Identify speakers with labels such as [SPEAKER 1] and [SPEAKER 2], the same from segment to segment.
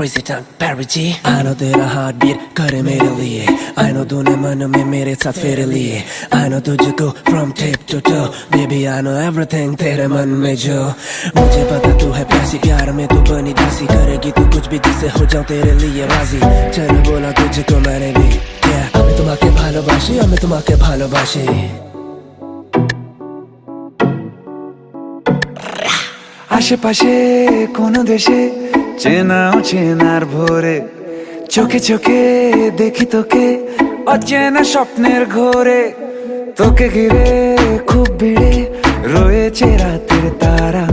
[SPEAKER 1] Crazy time, Barry G. I know तेरा heart beat करे मेरे लिए I know तूने मन में मेरे साथ फेरे लिए I know तुझको from tip to toe Baby I know everything तेरे मन में जो मुझे पता तू है प्यासी प्यार में तू बनी दासी करेगी तू कुछ भी जिसे हो जाऊं तेरे लिए राजी चल बोला तुझको मैंने भी yeah, আমি তোমাকে ভালোবাসি আমি তোমাকে ভালোবাসি
[SPEAKER 2] আশেপাশে কোন দেশে চেনাও চেনার ভোরে, চোখে চোখে দেখি তোকে অচেনা স্বপ্নের ঘোরে। তোকে ঘিরে খুব ভিড়ে রয়েছে রাতের তারা,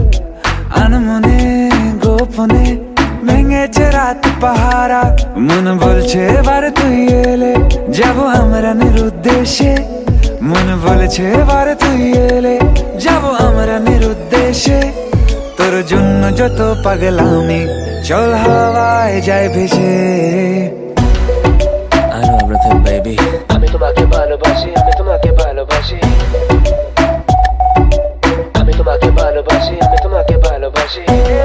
[SPEAKER 2] আনমনে গোপনে ভেঙেছে রাত পাহারা। মন বলছে, এবার তুই এলে যাব আমরা নিরুদ্দেশে। মন বলছে, এবার তুই এলে যাব আমরা নিরুদ্দেশে। জন্য যত পাগলামি চল হাওয়ায় যায় ভেসে।
[SPEAKER 1] baby. আমি তোমাকে ভালোবাসি আমি তোমাকে ভালোবাসি। আমি তোমাকে ভালোবাসি আমি তোমাকে ভালোবাসি।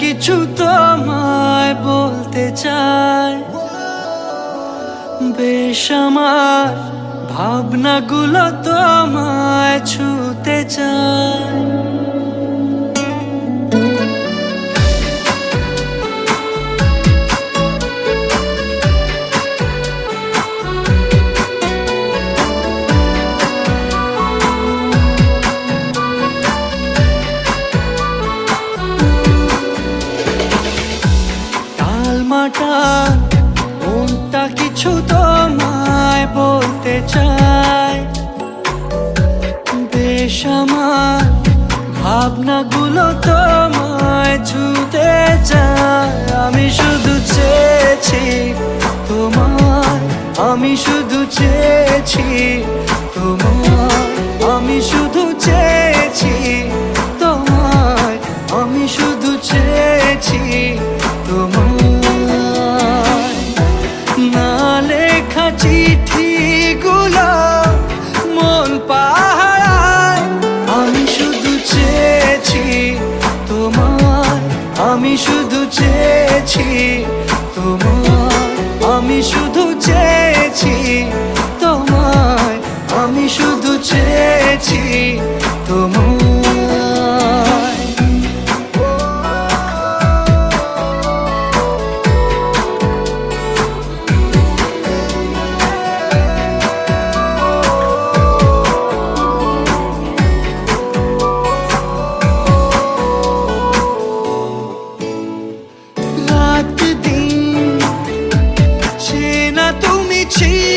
[SPEAKER 3] কিছু তোমায় বলতে চাই। বেশ আমার ভাবনাগুলো তোমায় ছুতে চায় চেয়েছি তোমার আমি শুধু তুমি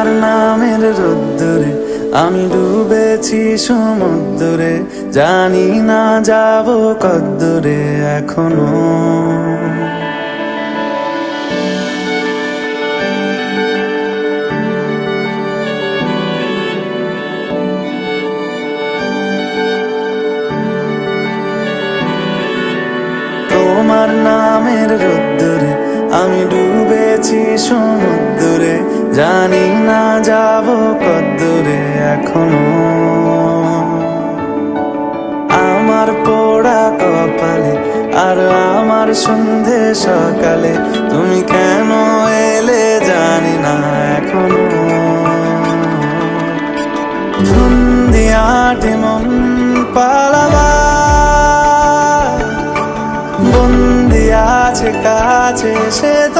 [SPEAKER 4] তোমার নামের রোদ্দুরে আমি ডুবেছি সমুদ্রে। জানি না যাব কদ্দুরে এখনও। তোমার নামের রোদ্দুরে আমি ডুবেছি সমুদ্রে। জানি না যাব কদ্দুরে এখনও। আমার পোড়া কপালে আর আমার সন্ধে সকালে তুমি কেন এলে জানি না এখনও। ধুন্দিয়াটে মন পালাবা, বন্দি আছে কাছে সে তোমার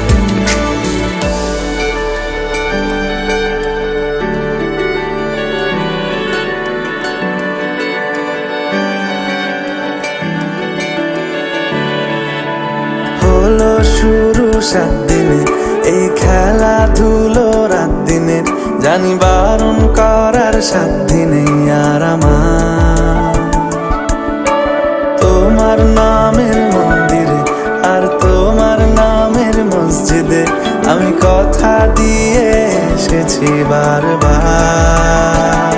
[SPEAKER 4] সাত দিনে, এই খেলাধুলো রাত দিনে, জানি বারণ করার সাত দিনে আর তোমার নামের মন্দিরে আর তোমার নামের মসজিদে আমি কথা দিয়ে এসেছি বারবার।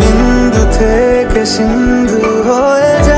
[SPEAKER 4] বিন্দু থেকে সিন্ধু হয়ে যাও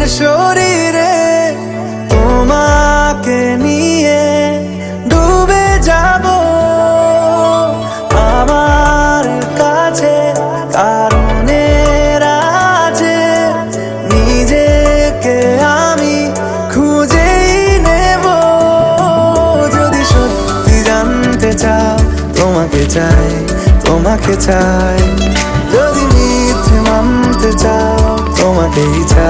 [SPEAKER 4] ঘুমের শরীরে তোমাকে নিয়ে ডুবে যাব। আমার কাছে কারণের আছে, নিজেকে আমি খুঁজেই নেব। যদি সত্যি জানতে চাও, তোমাকে চাই তোমাকে চাই। যদি মিথ্যে মানতে চাও, তোমাকেই চাই।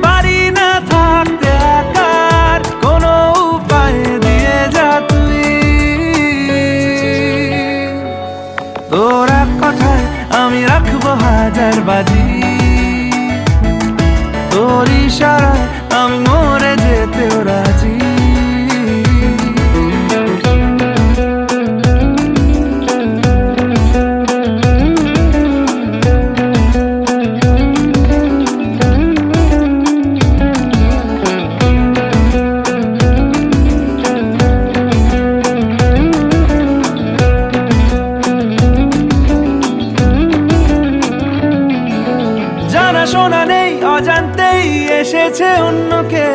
[SPEAKER 4] এসেছে অন্যকে।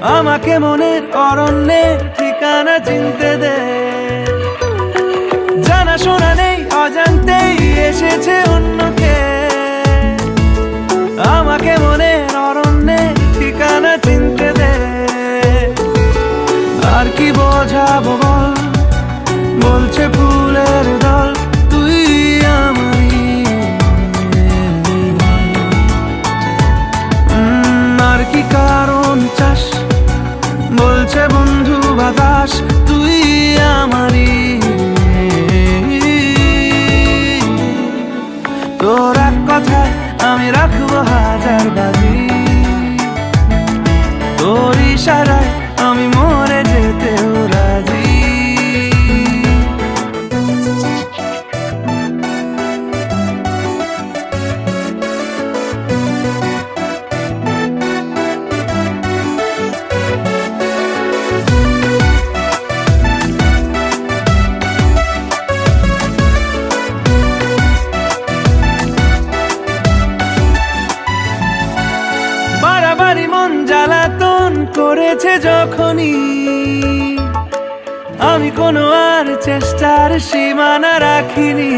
[SPEAKER 4] আমাকে মনের অরণ্যে ঠিকানা চিনতে দে। জানা শোনা নেই, অজান্তেই এসেছে অন্যকে। আমাকে মনের অরণ্যে ঠিকানা চিনতে দে। আর কি বোঝাবো বল? বলছে ফুলের দল। কারণ চাস? বলছে বন্ধু বাতাস, তুই আমারি তোর এক কথা আমি রাখব হাজার বাজি। তোর ইশারা চেষ্টার সীমানা রাখিনি।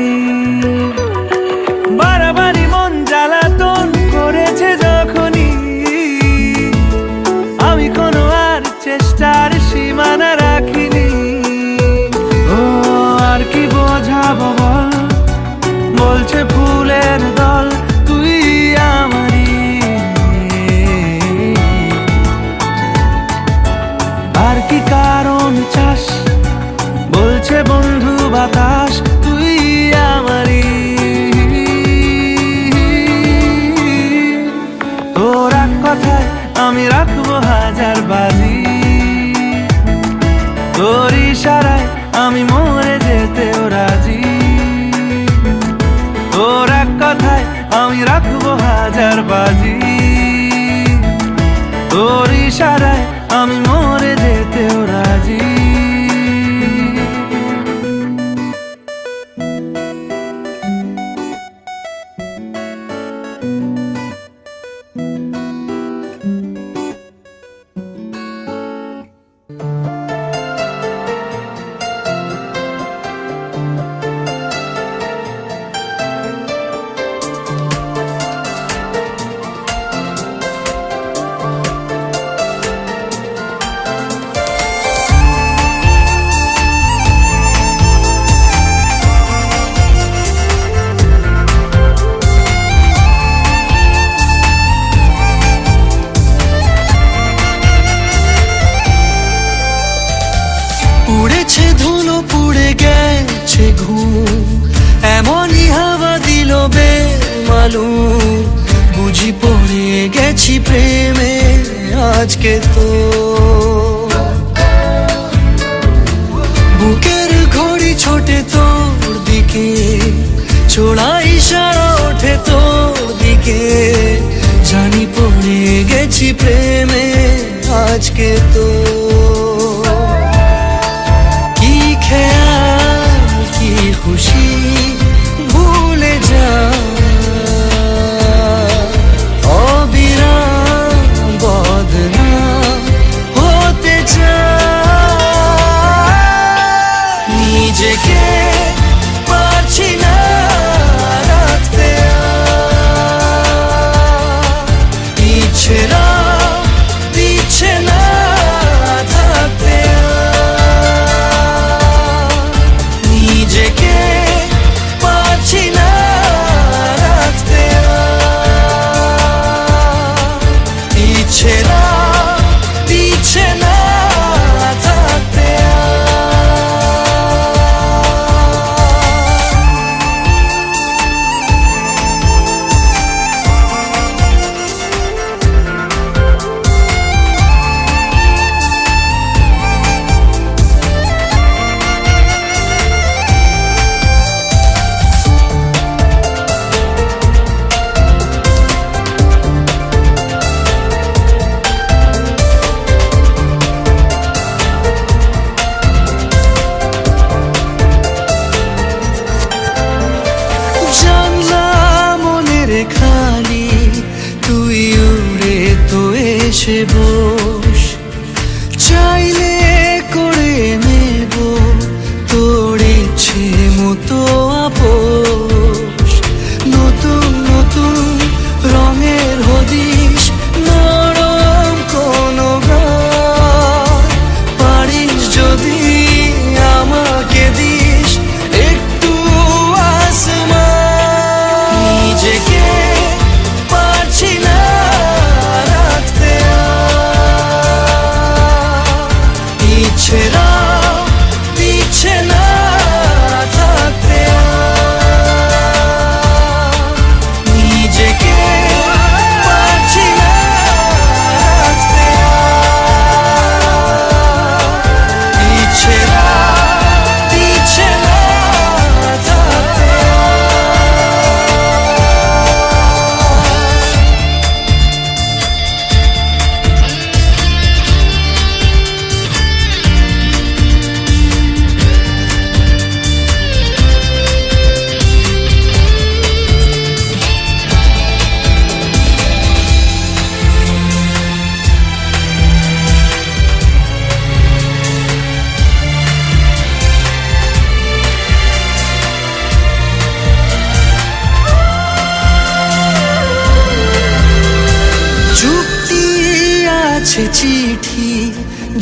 [SPEAKER 3] que tú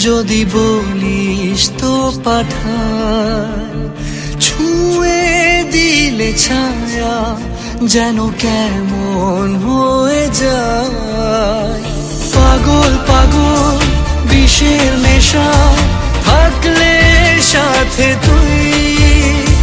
[SPEAKER 3] যদি বলিস তো পাঠা ছুঁয়ে দিলে ছায়া যেন কেমন হয়ে যায়। পাগল পাগল, বিষের নেশা থাকলে সাথে তুই।